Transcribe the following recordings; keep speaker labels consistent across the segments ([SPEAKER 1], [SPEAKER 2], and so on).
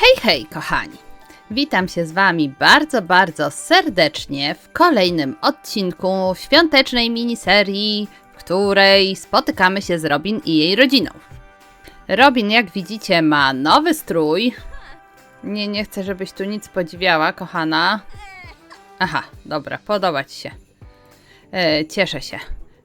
[SPEAKER 1] Hej, hej, kochani! Witam się z Wami bardzo, bardzo serdecznie w kolejnym odcinku świątecznej miniserii, w której spotykamy się z Robin i jej rodziną. Robin, jak widzicie, ma nowy strój. Nie, nie chcę, żebyś tu nic podziwiała, kochana. Aha, dobra, podoba Ci się. E, cieszę się.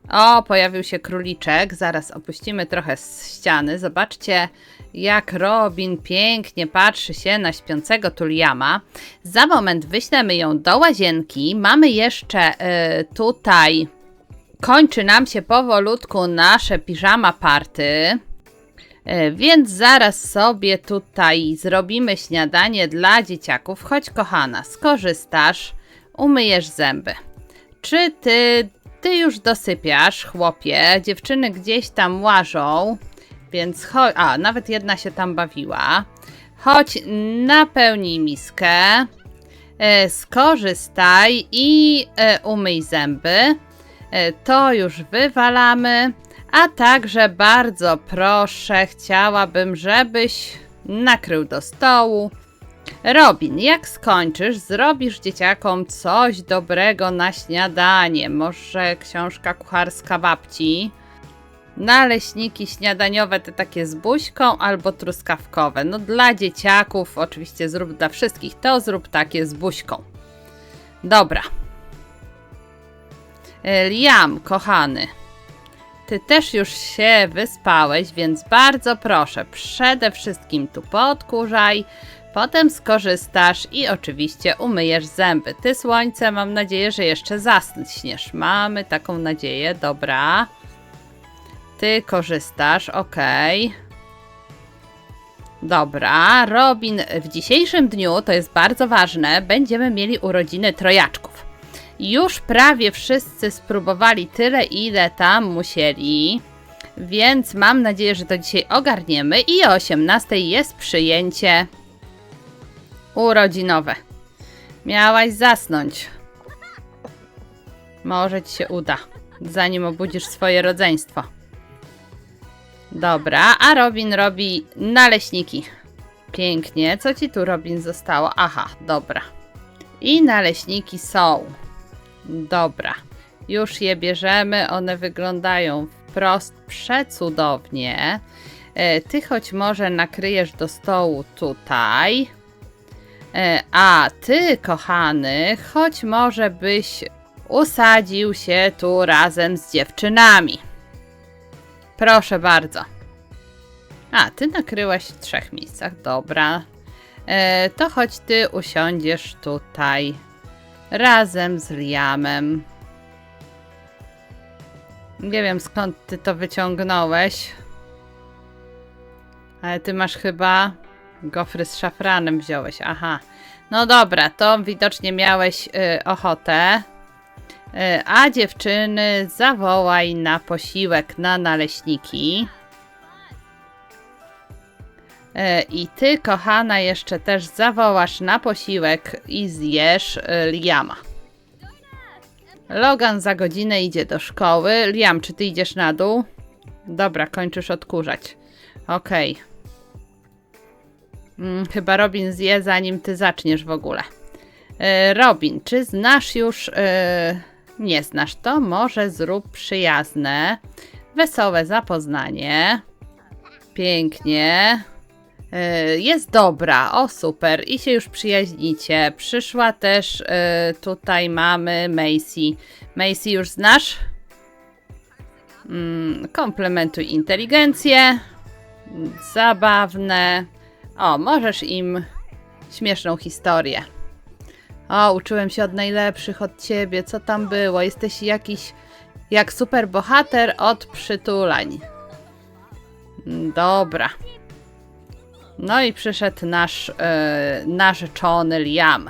[SPEAKER 1] O, pojawił się króliczek. Zaraz opuścimy trochę z ściany. Zobaczcie, jak Robin pięknie patrzy się na śpiącego Tuliama. Za moment wyślemy ją do łazienki. Mamy jeszcze e, tutaj. Kończy nam się powolutku nasze piżama party. E, Więc zaraz sobie tutaj zrobimy śniadanie dla dzieciaków. Chodź, kochana, skorzystasz, umyjesz zęby. Czy ty, ty już dosypiasz, chłopie? Dziewczyny gdzieś tam łażą, więc chodź. A, nawet jedna się tam bawiła. Chodź, napełnij miskę, e, skorzystaj i e, umyj zęby. E, to już wywalamy. A także bardzo proszę, chciałabym, żebyś nakrył do stołu. Robin, jak skończysz, zrobisz dzieciakom coś dobrego na śniadanie. Może książka kucharska babci. Naleśniki śniadaniowe te takie z buźką albo truskawkowe. No dla dzieciaków, oczywiście zrób dla wszystkich, to zrób takie z buźką. Dobra. E, Liam, kochany. Ty też już się wyspałeś, więc bardzo proszę, przede wszystkim tu podkurzaj, potem skorzystasz i oczywiście umyjesz zęby. Ty słońce, mam nadzieję, że jeszcze zasniesz. Mamy taką nadzieję, dobra. Ty korzystasz, ok. Dobra, Robin, w dzisiejszym dniu, to jest bardzo ważne, będziemy mieli urodziny trojaczków. Już prawie wszyscy spróbowali tyle, ile tam musieli. Więc mam nadzieję, że to dzisiaj ogarniemy. I o 18 jest przyjęcie urodzinowe. Miałaś zasnąć. Może ci się uda, zanim obudzisz swoje rodzeństwo. Dobra, a Robin robi naleśniki. Pięknie. Co ci tu, Robin, zostało? Aha, dobra. I naleśniki są. Dobra, już je bierzemy. One wyglądają wprost przecudownie. E, Ty choć może nakryjesz do stołu tutaj. E, A ty, kochany, choć może byś usadził się tu razem z dziewczynami. Proszę bardzo. A, ty nakryłaś w trzech miejscach, dobra. E, to choć ty usiądziesz tutaj razem z Liamem. Nie wiem skąd ty to wyciągnąłeś. Ale ty masz chyba gofry z szafranem wziąłeś. Aha. No dobra, to widocznie miałeś y, ochotę. Y, a dziewczyny zawołaj na posiłek na naleśniki. Y, I ty, kochana, jeszcze też zawołasz na posiłek i zjesz y, Liama. Logan za godzinę idzie do szkoły. Liam, czy ty idziesz na dół? Dobra, kończysz odkurzać. Okej. Mm, chyba Robin zje, zanim ty zaczniesz w ogóle. E, Robin, czy znasz już. E, nie znasz to? Może zrób przyjazne, wesołe zapoznanie. Pięknie. E, jest dobra, o super, i się już przyjaźnicie. Przyszła też e, tutaj mamy Macy. Macy już znasz? Mm, komplementuj inteligencję. Zabawne. O, możesz im śmieszną historię. O, uczyłem się od najlepszych, od ciebie. Co tam było? Jesteś jakiś jak super bohater od przytulań. Mm, Dobra. No i przyszedł nasz e, narzeczony Liam.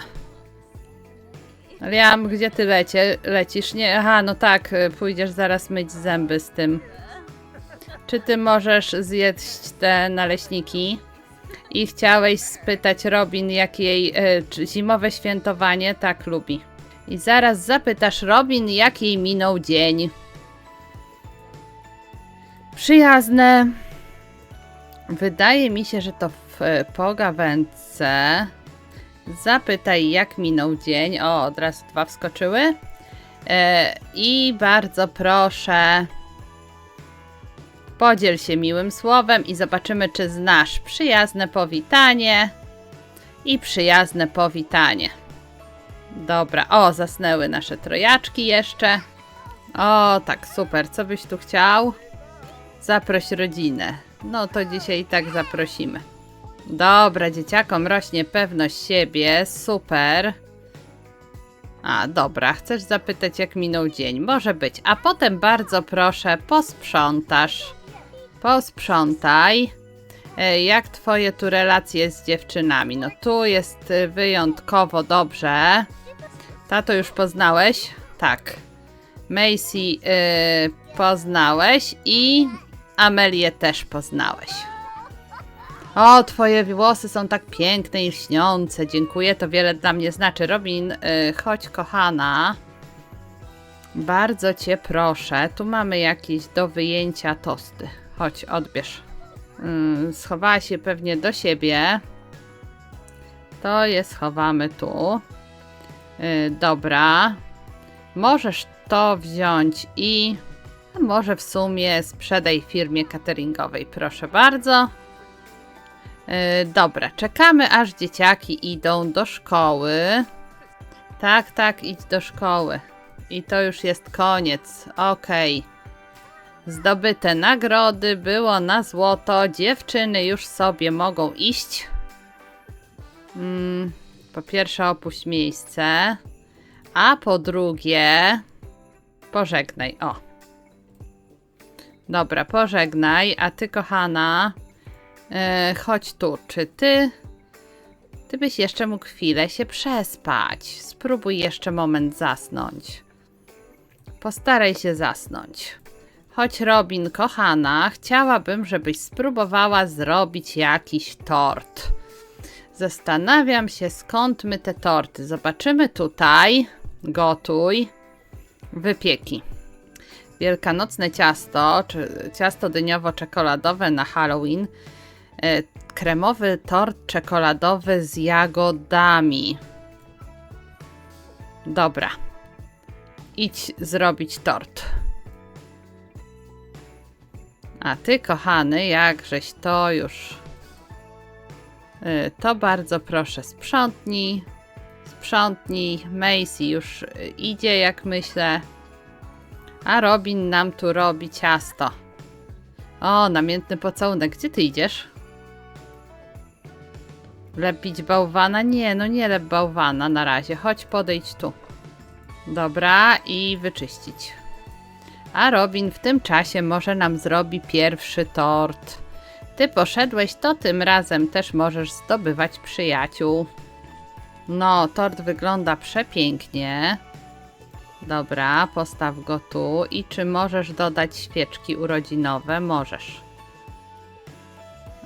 [SPEAKER 1] Liam, gdzie ty lecie, lecisz? Nie, aha, no tak, e, pójdziesz zaraz myć zęby z tym. Czy ty możesz zjeść te naleśniki? I chciałeś spytać Robin, jak jej czy zimowe świętowanie tak lubi. I zaraz zapytasz Robin, jak jej minął dzień. Przyjazne. Wydaje mi się, że to w e, pogawędce. Zapytaj, jak minął dzień. O, od razu dwa wskoczyły. E, I bardzo proszę, podziel się miłym słowem i zobaczymy, czy znasz przyjazne powitanie i przyjazne powitanie. Dobra, o, zasnęły nasze trojaczki jeszcze. O, tak, super. Co byś tu chciał? Zaproś rodzinę. No to dzisiaj tak zaprosimy. Dobra, dzieciakom rośnie pewność siebie, super. A, dobra, chcesz zapytać, jak minął dzień? Może być. A potem bardzo proszę, posprzątasz. Posprzątaj. E, Jak twoje tu relacje z dziewczynami? No tu jest wyjątkowo dobrze. Tato już poznałeś? Tak. Macy y, poznałeś i Amelię też poznałeś. O, twoje włosy są tak piękne i lśniące. Dziękuję, to wiele dla mnie znaczy. Robin, y, chodź kochana. Bardzo cię proszę. Tu mamy jakieś do wyjęcia tosty. Chodź, odbierz. Mm, schowała się pewnie do siebie. To je schowamy tu. Y, dobra. Możesz to wziąć i może w sumie sprzedaj firmie cateringowej, proszę bardzo. Yy, dobra, czekamy aż dzieciaki idą do szkoły. Tak, tak, idź do szkoły. I to już jest koniec. Okej. Zdobyte nagrody było na złoto. Dziewczyny już sobie mogą iść. Mm, po pierwsze, opuść miejsce. A po drugie, pożegnaj. O. Dobra, pożegnaj. A ty, kochana, e, chodź tu. Czy ty. Ty byś jeszcze mógł chwilę się przespać. Spróbuj jeszcze moment zasnąć. Postaraj się zasnąć. Choć Robin, kochana, chciałabym, żebyś spróbowała zrobić jakiś tort. Zastanawiam się, skąd my te torty. Zobaczymy tutaj. Gotuj. Wypieki. Wielkanocne ciasto, czy ciasto dyniowo-czekoladowe na Halloween. E, kremowy tort czekoladowy z jagodami. Dobra. Idź zrobić tort. A ty, kochany, jakżeś to już. Y, To bardzo proszę, sprzątnij. Sprzątnij. Macy już idzie, jak myślę. A Robin nam tu robi ciasto. O, namiętny pocałunek. Gdzie ty idziesz? Lepić bałwana? Nie, no nie lep bałwana na razie. Chodź, podejdź tu. Dobra, i wyczyścić. A Robin w tym czasie może nam zrobi pierwszy tort. Ty poszedłeś, to tym razem też możesz zdobywać przyjaciół. No, tort wygląda przepięknie. Dobra, postaw go tu. I czy możesz dodać świeczki urodzinowe? Możesz.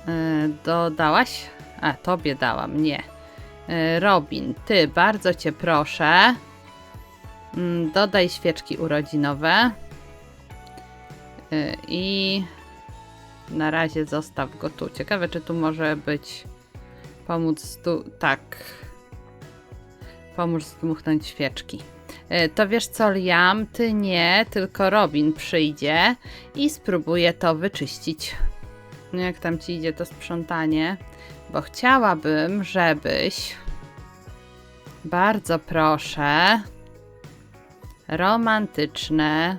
[SPEAKER 1] Yy, dodałaś? A, tobie dałam, nie. Yy, Robin, ty, bardzo cię proszę. Mm, Dodaj świeczki urodzinowe. Yy, I na razie zostaw go tu. Ciekawe, czy tu może być pomóc tu. Tak. Pomóż zdmuchnąć świeczki. Yy, To wiesz co, Liam? Ty nie, tylko Robin przyjdzie i spróbuje to wyczyścić. No Jak tam ci idzie to sprzątanie? Bo chciałabym, żebyś. Bardzo proszę. Romantyczne.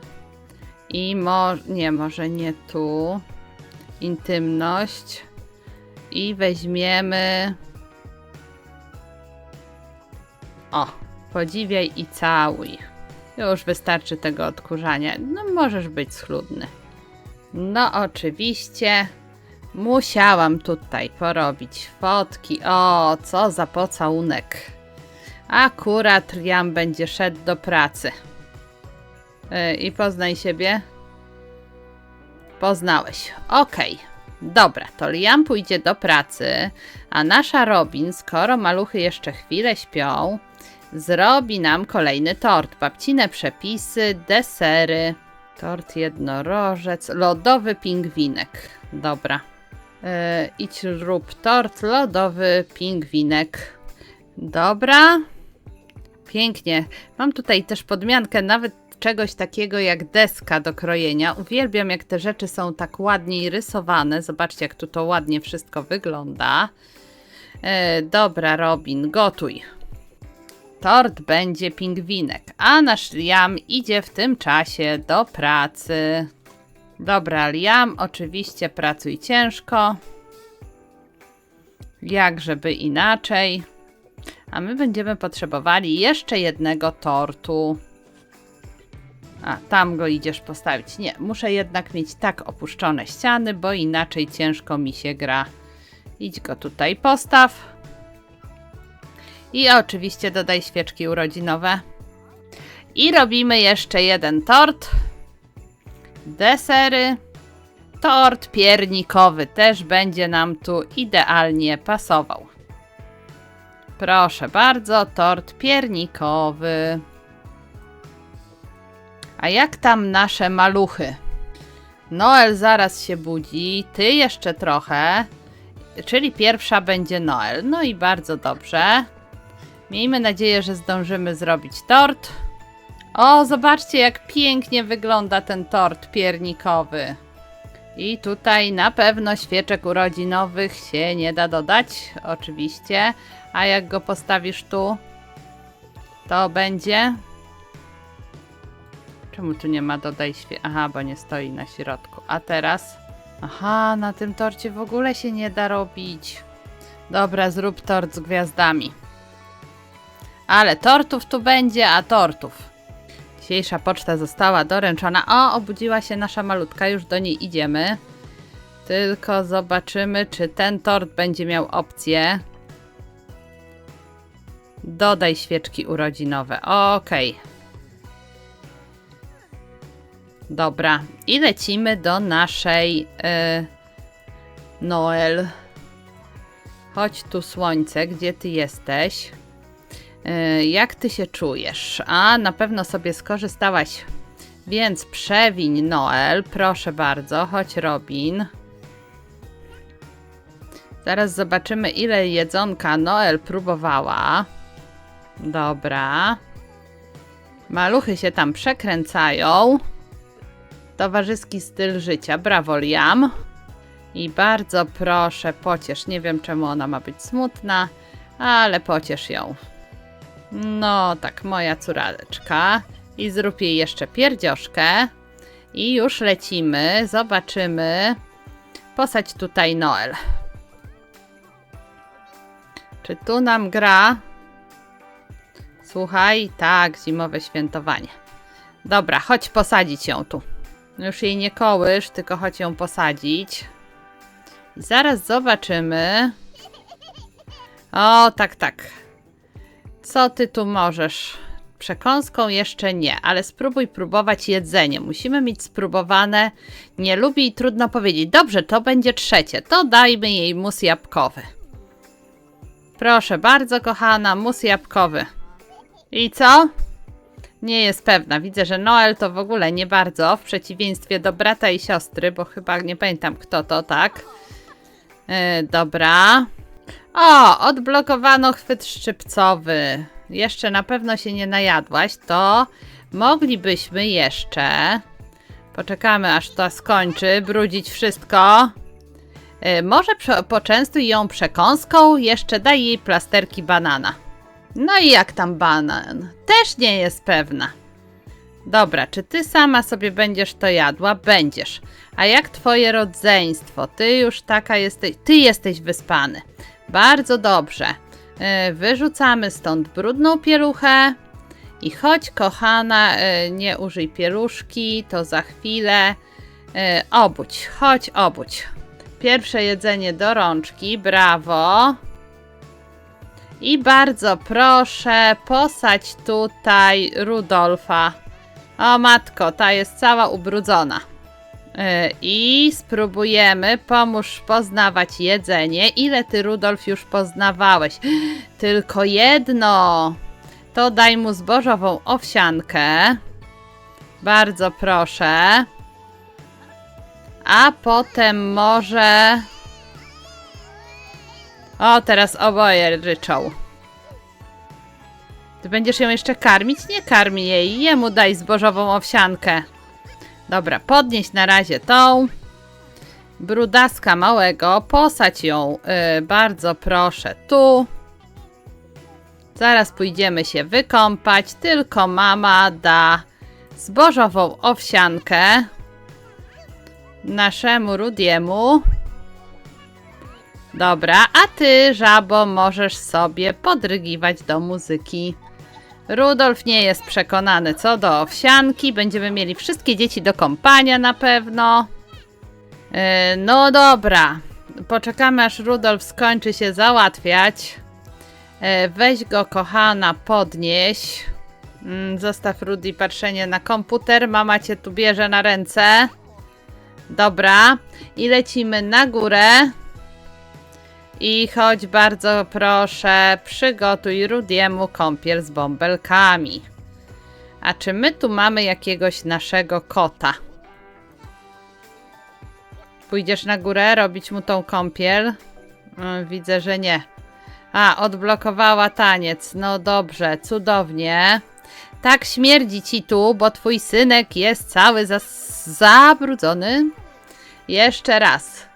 [SPEAKER 1] I mo... nie, może nie tu. Intymność. I weźmiemy. O, podziwiaj i całuj. Już wystarczy tego odkurzania. No, możesz być schludny. No, oczywiście. Musiałam tutaj porobić fotki. O, co za pocałunek. Akurat Liam będzie szedł do pracy. Yy, I poznaj siebie. Poznałeś. Okej. Dobra, to Liam pójdzie do pracy, a nasza Robin, skoro maluchy jeszcze chwilę śpią, zrobi nam kolejny tort. Babcine przepisy, desery, tort jednorożec, lodowy pingwinek. Dobra. E, idź rób tort lodowy pingwinek. Dobra. Pięknie. Mam tutaj też podmiankę nawet czegoś takiego jak deska do krojenia. Uwielbiam jak te rzeczy są tak ładnie rysowane. Zobaczcie jak tu to ładnie wszystko wygląda. E, dobra Robin, gotuj. Tort będzie pingwinek, a nasz Liam idzie w tym czasie do pracy. Dobra, Liam, oczywiście pracuj ciężko. Jak żeby inaczej. A my będziemy potrzebowali jeszcze jednego tortu. A, tam go idziesz postawić. Nie, muszę jednak mieć tak opuszczone ściany, bo inaczej ciężko mi się gra. Idź go tutaj postaw. I oczywiście dodaj świeczki urodzinowe. I robimy jeszcze jeden tort. Desery. Tort piernikowy też będzie nam tu idealnie pasował. Proszę bardzo, tort piernikowy. A jak tam nasze maluchy? Noel zaraz się budzi, ty jeszcze trochę. Czyli pierwsza będzie Noel. No i bardzo dobrze. Miejmy nadzieję, że zdążymy zrobić tort. O, zobaczcie, jak pięknie wygląda ten tort piernikowy. I tutaj na pewno świeczek urodzinowych się nie da dodać, oczywiście. A jak go postawisz tu, to będzie. Czemu tu nie ma dodaj świe... Aha, bo nie stoi na środku. A teraz? Aha, na tym torcie w ogóle się nie da robić. Dobra, zrób tort z gwiazdami. Ale tortów tu będzie, a tortów. Dzisiejsza poczta została doręczona. O, obudziła się nasza malutka, już do niej idziemy. Tylko zobaczymy, czy ten tort będzie miał opcję. Dodaj świeczki urodzinowe. Okej. Dobra. I lecimy do naszej yy, Noel. Chodź tu słońce, gdzie ty jesteś? Yy, jak ty się czujesz? A, na pewno sobie skorzystałaś. Więc przewiń Noel, proszę bardzo, chodź Robin. Zaraz zobaczymy, ile jedzonka Noel próbowała. Dobra. Maluchy się tam przekręcają. Towarzyski styl życia. Brawo, Liam. I bardzo proszę, pociesz. Nie wiem, czemu ona ma być smutna, ale pociesz ją. No, tak, moja córaleczka. I zrób jej jeszcze pierdzioszkę. I już lecimy. Zobaczymy. Posadź tutaj Noel. Czy tu nam gra? Słuchaj, tak, zimowe świętowanie. Dobra, chodź posadzić ją tu. Już jej nie kołysz, tylko chodź ją posadzić. I zaraz zobaczymy. O, tak, tak. Co ty tu możesz? Przekąską jeszcze nie, ale spróbuj próbować jedzenie. Musimy mieć spróbowane. Nie lubi i trudno powiedzieć. Dobrze, to będzie trzecie. To dajmy jej mus jabłkowy. Proszę bardzo, kochana, mus jabłkowy. I co? Nie jest pewna. Widzę, że Noel to w ogóle nie bardzo, w przeciwieństwie do brata i siostry, bo chyba nie pamiętam kto to, tak? Yy, dobra. O, odblokowano chwyt szczypcowy. Jeszcze na pewno się nie najadłaś, to moglibyśmy jeszcze... Poczekamy aż to skończy, brudzić wszystko. Yy, może poczęstuj ją przekąską, jeszcze daj jej plasterki banana. No i jak tam banan? Też nie jest pewna. Dobra, czy ty sama sobie będziesz to jadła? Będziesz. A jak twoje rodzeństwo? Ty już taka jesteś. Ty jesteś wyspany. Bardzo dobrze. Yy, Wyrzucamy stąd brudną pieluchę. I chodź, kochana, yy, nie użyj pieluszki, to za chwilę. Yy, Obudź, chodź, obudź. Pierwsze jedzenie do rączki, brawo. I bardzo proszę, posadź tutaj Rudolfa. O matko, ta jest cała ubrudzona. Yy, I spróbujemy, pomóż poznawać jedzenie. Ile ty, Rudolf, już poznawałeś? Tylko jedno. To daj mu zbożową owsiankę. Bardzo proszę. A potem może O, teraz oboje ryczą. Ty będziesz ją jeszcze karmić? Nie karmi jej. Jemu daj zbożową owsiankę. Dobra, podnieś na razie tą. Brudaska małego, posadź ją, yy, bardzo proszę, tu. Zaraz pójdziemy się wykąpać, tylko mama da zbożową owsiankę naszemu Rudiemu. Dobra, a ty, żabo, możesz sobie podrygiwać do muzyki. Rudolf nie jest przekonany co do owsianki. Będziemy mieli wszystkie dzieci do kąpania na pewno. Yy, no dobra. Poczekamy aż Rudolf skończy się załatwiać. Yy, weź go, kochana, podnieś. Mm, Zostaw Rudy patrzenie na komputer. Mama cię tu bierze na ręce. Dobra. I lecimy na górę. I chodź bardzo proszę, przygotuj Rudiemu kąpiel z bąbelkami. A czy my tu mamy jakiegoś naszego kota? Pójdziesz na górę robić mu tą kąpiel? Mm, Widzę, że nie. A, odblokowała taniec. No dobrze, cudownie. Tak śmierdzi ci tu, bo twój synek jest cały zas- zabrudzony. Jeszcze raz.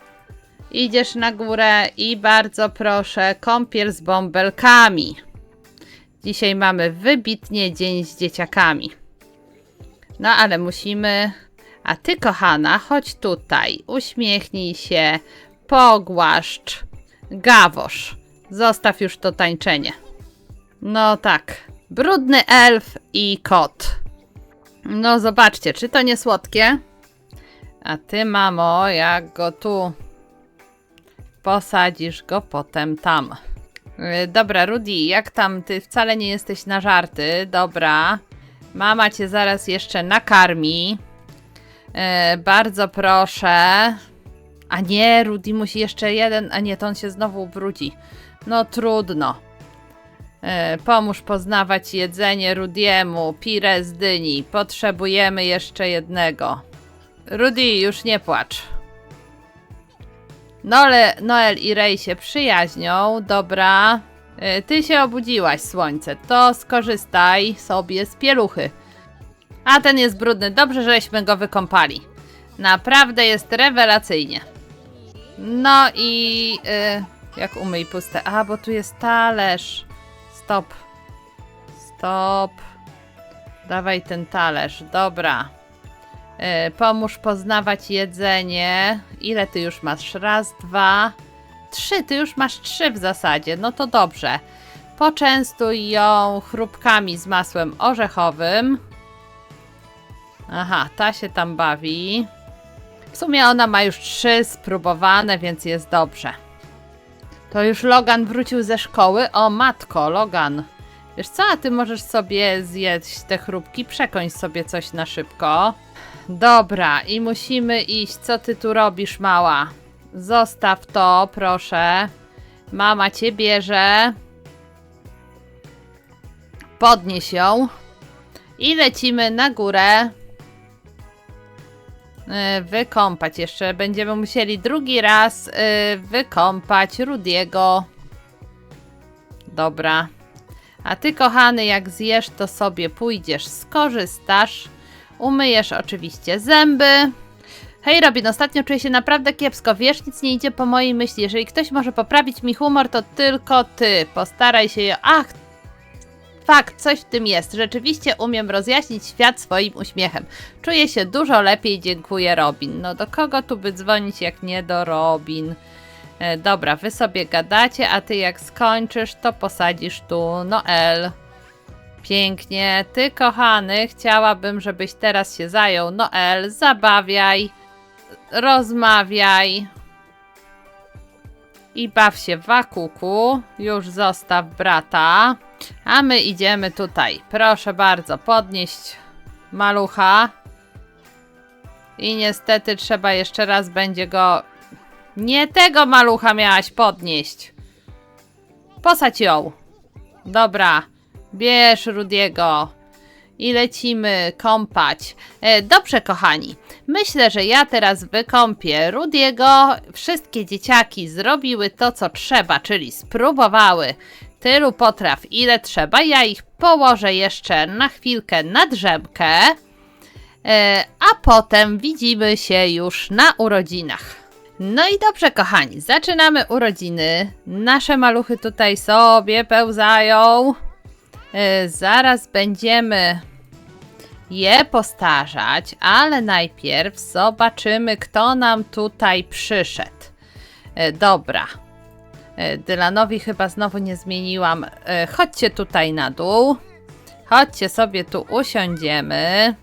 [SPEAKER 1] Idziesz na górę i bardzo proszę, kąpiel z bąbelkami. Dzisiaj mamy wybitnie dzień z dzieciakami. No ale musimy. A ty, kochana, chodź tutaj. Uśmiechnij się, pogłaszcz, gawosz. Zostaw już to tańczenie. No tak. Brudny elf i kot. No zobaczcie, czy to nie słodkie? A ty, mamo, jak go tu posadzisz go potem tam. Yy, Dobra, Rudy, jak tam? Ty wcale nie jesteś na żarty. Dobra. Mama cię zaraz jeszcze nakarmi. Yy, bardzo proszę. A nie, Rudy musi jeszcze jeden. A nie, to on się znowu ubrudzi. No trudno. Yy, pomóż poznawać jedzenie Rudiemu. Pire z dyni. Potrzebujemy jeszcze jednego. Rudy, już nie płacz. Nole, Noel i Ray się przyjaźnią, dobra. Y, Ty się obudziłaś, słońce, to skorzystaj sobie z pieluchy. A ten jest brudny, dobrze, żeśmy go wykąpali. Naprawdę jest rewelacyjnie. No i... Y, jak umyj puste? A, bo tu jest talerz. Stop. Stop. Dawaj ten talerz, dobra. E, pomóż poznawać jedzenie. Ile ty już masz? Raz, dwa, trzy. Ty już masz trzy w zasadzie. No to dobrze. Poczęstuj ją chrupkami z masłem orzechowym. Aha, ta się tam bawi. W sumie ona ma już trzy spróbowane, więc jest dobrze. To już Logan wrócił ze szkoły. O matko, Logan. Wiesz co, a ty możesz sobie zjeść te chrupki, przekąś sobie coś na szybko. Dobra, i musimy iść. Co ty tu robisz, mała? Zostaw to, proszę. Mama cię bierze. Podnieś ją. I lecimy na górę. Yy, Wykąpać jeszcze. Będziemy musieli drugi raz yy, wykąpać Rudiego. Dobra. A ty, kochany, jak zjesz, to sobie pójdziesz, skorzystasz. Umyjesz oczywiście zęby. Hej Robin, ostatnio czuję się naprawdę kiepsko. Wiesz, nic nie idzie po mojej myśli. Jeżeli ktoś może poprawić mi humor, to tylko ty. Postaraj się. je- Ach, fakt, coś w tym jest. Rzeczywiście umiem rozjaśnić świat swoim uśmiechem. Czuję się dużo lepiej, dziękuję Robin. No do kogo tu by dzwonić, jak nie do Robin? E, dobra, wy sobie gadacie, a ty jak skończysz, to posadzisz tu Noel. Pięknie. Ty, kochany, chciałabym, żebyś teraz się zajął. Noel, zabawiaj, rozmawiaj i baw się w wakuku. Już zostaw brata. A my idziemy tutaj. Proszę bardzo, podnieść malucha. I niestety trzeba jeszcze raz będzie go. Nie tego malucha miałaś podnieść. Posadź ją. Dobra. Bierz Rudiego. i lecimy kąpać. E, dobrze, kochani. Myślę, że ja teraz wykąpię Rudiego. Wszystkie dzieciaki zrobiły to, co trzeba, czyli spróbowały tylu potraw, ile trzeba. Ja ich położę jeszcze na chwilkę na drzemkę. E, a potem widzimy się już na urodzinach. No i dobrze, kochani, zaczynamy urodziny. Nasze maluchy tutaj sobie pełzają. E, zaraz będziemy je postarzać, ale najpierw zobaczymy, kto nam tutaj przyszedł. E, dobra. E, Dylanowi chyba znowu nie zmieniłam. Chodźcie tutaj na dół. Chodźcie sobie tu usiądziemy.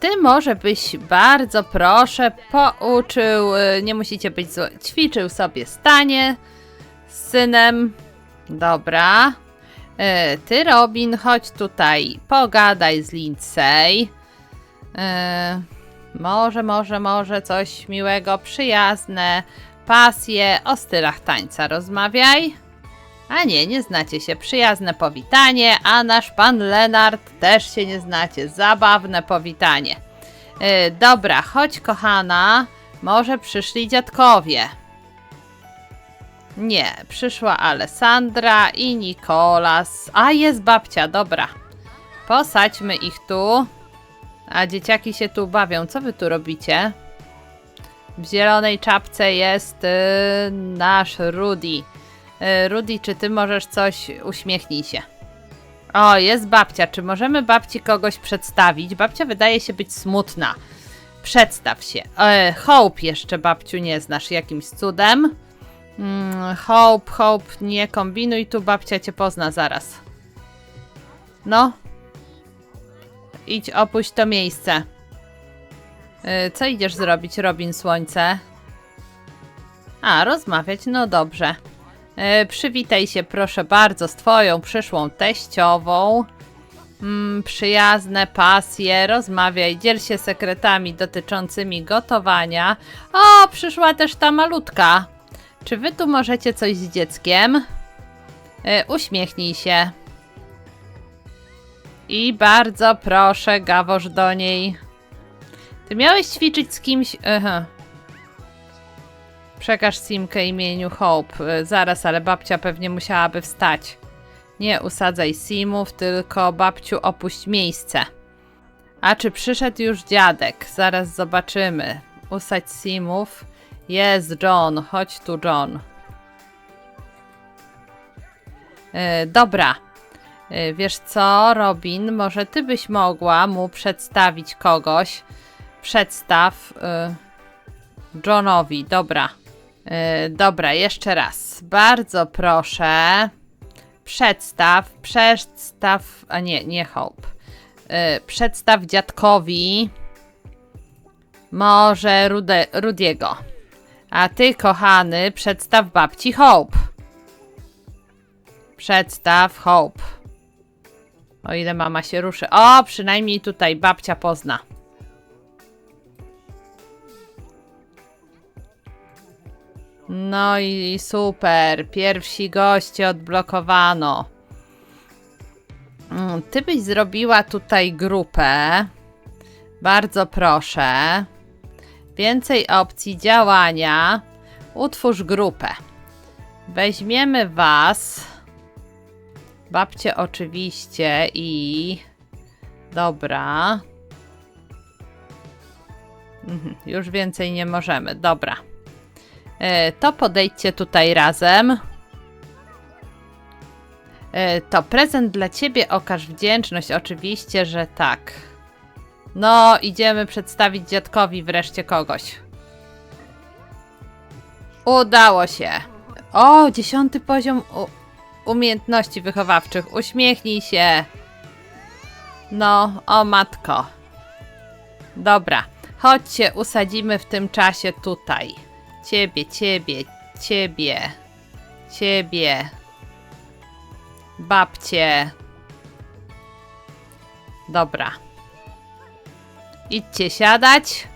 [SPEAKER 1] Ty może byś bardzo proszę pouczył, nie musicie być zło, ćwiczył sobie stanie z synem. Dobra. E, Ty Robin, chodź tutaj, pogadaj z Lindsay. E, Może, może, może coś miłego, przyjazne, pasje, o stylach tańca rozmawiaj. A nie, nie znacie się. Przyjazne powitanie, a nasz pan Lenart też się nie znacie. Zabawne powitanie. Yy, dobra, chodź kochana. Może przyszli dziadkowie. Nie, przyszła Alessandra i Nikolas. A jest babcia, dobra. Posadźmy ich tu. A dzieciaki się tu bawią. Co wy tu robicie? W zielonej czapce jest yy, nasz Rudy. E, Rudy, czy ty możesz coś? Uśmiechnij się. O, jest babcia. Czy możemy babci kogoś przedstawić? Babcia wydaje się być smutna. Przedstaw się. E, Hope jeszcze babciu nie znasz jakimś cudem. Mm, Hope, Hope, nie kombinuj tu, babcia cię pozna zaraz. No. Idź, opuść to miejsce. E, co idziesz zrobić, Robin Słońce? A, rozmawiać, no dobrze. E, przywitaj się proszę bardzo z twoją przyszłą teściową. Mm, przyjazne pasje, rozmawiaj, dziel się sekretami dotyczącymi gotowania. O, przyszła też ta malutka. Czy wy tu możecie coś z dzieckiem? E, uśmiechnij się. I bardzo proszę, gawosz do niej. Ty miałeś ćwiczyć z kimś... Aha. Przekaż Simkę imieniu Hope. Y, Zaraz, ale babcia pewnie musiałaby wstać. Nie usadzaj Simów, tylko babciu opuść miejsce. A czy przyszedł już dziadek? Zaraz zobaczymy. Usadź Simów. Jest John, chodź tu John. Yy, dobra. Yy, wiesz co, Robin, może ty byś mogła mu przedstawić kogoś. Przedstaw yy, Johnowi, dobra. Dobra, jeszcze raz. Bardzo proszę. Przedstaw, przedstaw, a nie, nie Hope. Yy, przedstaw dziadkowi może Rude, Rudiego. A ty, kochany, przedstaw babci Hope. Przedstaw Hope. O ile mama się ruszy. O, przynajmniej tutaj babcia pozna. No i super. Pierwsi goście odblokowano. Mm, Ty byś zrobiła tutaj grupę. Bardzo proszę. Więcej opcji działania. Utwórz grupę. Weźmiemy Was. Babcie oczywiście i... Dobra. Mhm, Już więcej nie możemy. Dobra. E, To podejdźcie tutaj razem. E, To prezent dla ciebie, okaż wdzięczność. Oczywiście, że tak. No, idziemy przedstawić dziadkowi wreszcie kogoś. Udało się. O, dziesiąty poziom umiejętności wychowawczych. Uśmiechnij się. No, o matko. Dobra, chodźcie, usadzimy w tym czasie tutaj. Ciebie, ciebie, ciebie, ciebie. Babcie. Dobra. Idźcie siadać,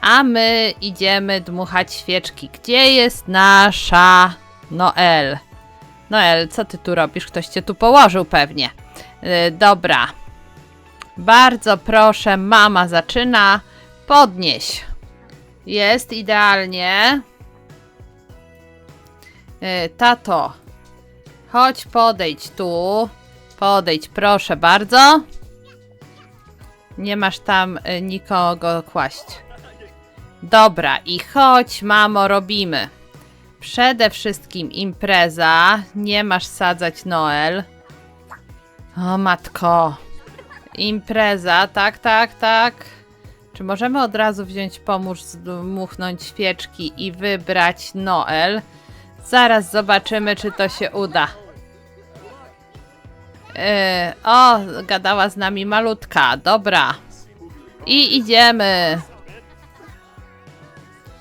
[SPEAKER 1] a my idziemy dmuchać świeczki. Gdzie jest nasza Noel? Noel, co ty tu robisz? Ktoś cię tu położył pewnie. Yy, dobra. Bardzo proszę, mama zaczyna. Podnieś. Jest idealnie. Yy, tato, chodź podejdź tu. Podejdź, proszę bardzo. Nie masz tam y, nikogo kłaść. Dobra, i chodź, mamo, robimy. Przede wszystkim impreza. Nie masz sadzać Noel. O matko. Impreza, tak, tak, tak. Czy możemy od razu wziąć pomóż zdmuchnąć świeczki i wybrać Noel? Zaraz zobaczymy, czy to się uda. Yy, o, gadała z nami malutka. Dobra. I idziemy.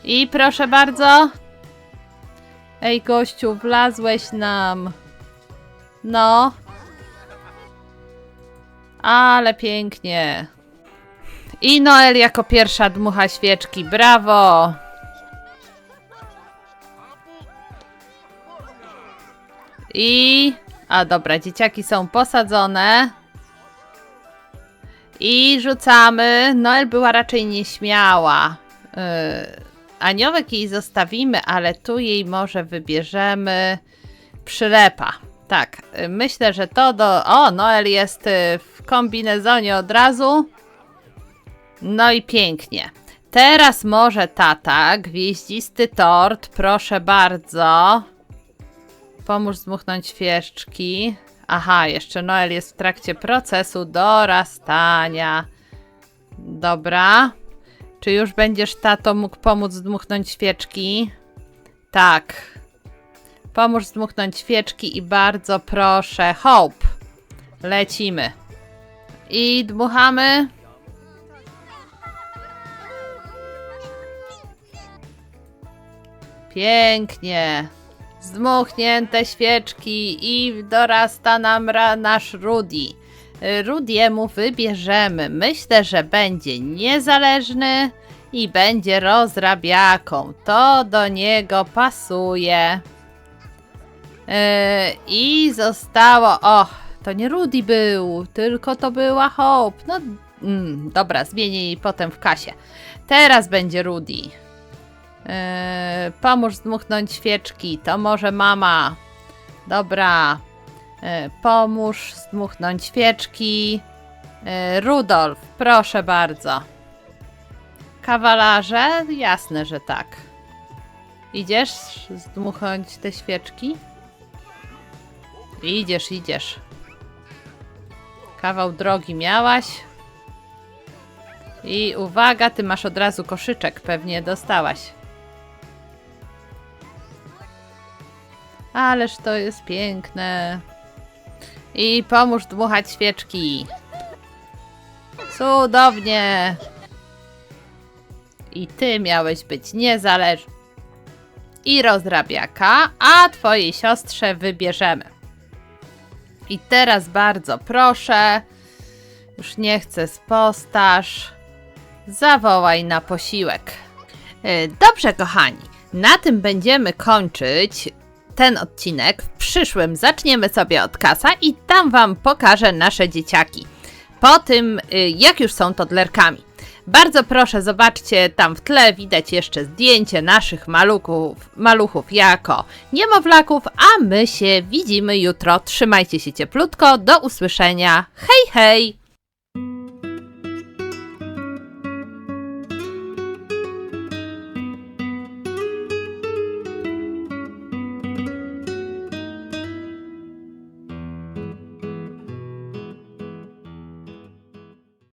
[SPEAKER 1] I proszę bardzo. Ej, gościu, wlazłeś nam. No. Ale pięknie. I Noel jako pierwsza dmucha świeczki. Brawo. I... A dobra, dzieciaki są posadzone. I rzucamy. Noel była raczej nieśmiała. Yy, aniołek jej zostawimy, ale tu jej może wybierzemy przylepa. Tak, yy, myślę, że to do... O, Noel jest yy, w kombinezonie od razu. No i pięknie. Teraz może tata, gwieździsty tort, proszę bardzo. Pomóż zdmuchnąć świeczki. Aha, jeszcze Noel jest w trakcie procesu dorastania. Dobra. Czy już będziesz, tato, mógł pomóc zdmuchnąć świeczki? Tak. Pomóż zdmuchnąć świeczki i bardzo proszę, Hope. Lecimy. I dmuchamy. Pięknie. Zdmuchnięte świeczki i dorasta nam ra- nasz Rudy. Rudiemu wybierzemy. Myślę, że będzie niezależny i będzie rozrabiaką. To do niego pasuje. Yy, I zostało. O, to nie Rudy był, tylko to była Hope. No, mm, dobra, zmienię jej potem w kasie. Teraz będzie Rudy. Yy, pomóż zdmuchnąć świeczki, to może mama. Dobra. Yy, pomóż zdmuchnąć świeczki. Yy, Rudolf, proszę bardzo. Kawalarze? Jasne, że tak. Idziesz zdmuchnąć te świeczki? Idziesz, idziesz. Kawał drogi miałaś. I uwaga, ty masz od razu koszyczek, pewnie dostałaś. Ależ to jest piękne. I pomóż dmuchać świeczki. Cudownie. I ty miałeś być niezależny. I rozrabiaka, a twojej siostrze wybierzemy. I teraz bardzo proszę, już nie chcę spostaż, zawołaj na posiłek. E, Dobrze, kochani, na tym będziemy kończyć ten odcinek. W przyszłym zaczniemy sobie od kasa i tam Wam pokażę nasze dzieciaki. Po tym, y, jak już są toddlerkami. Bardzo proszę, zobaczcie, tam w tle widać jeszcze zdjęcie naszych maluchów, maluchów jako niemowlaków, a my się widzimy jutro. Trzymajcie się cieplutko, do usłyszenia. Hej, hej!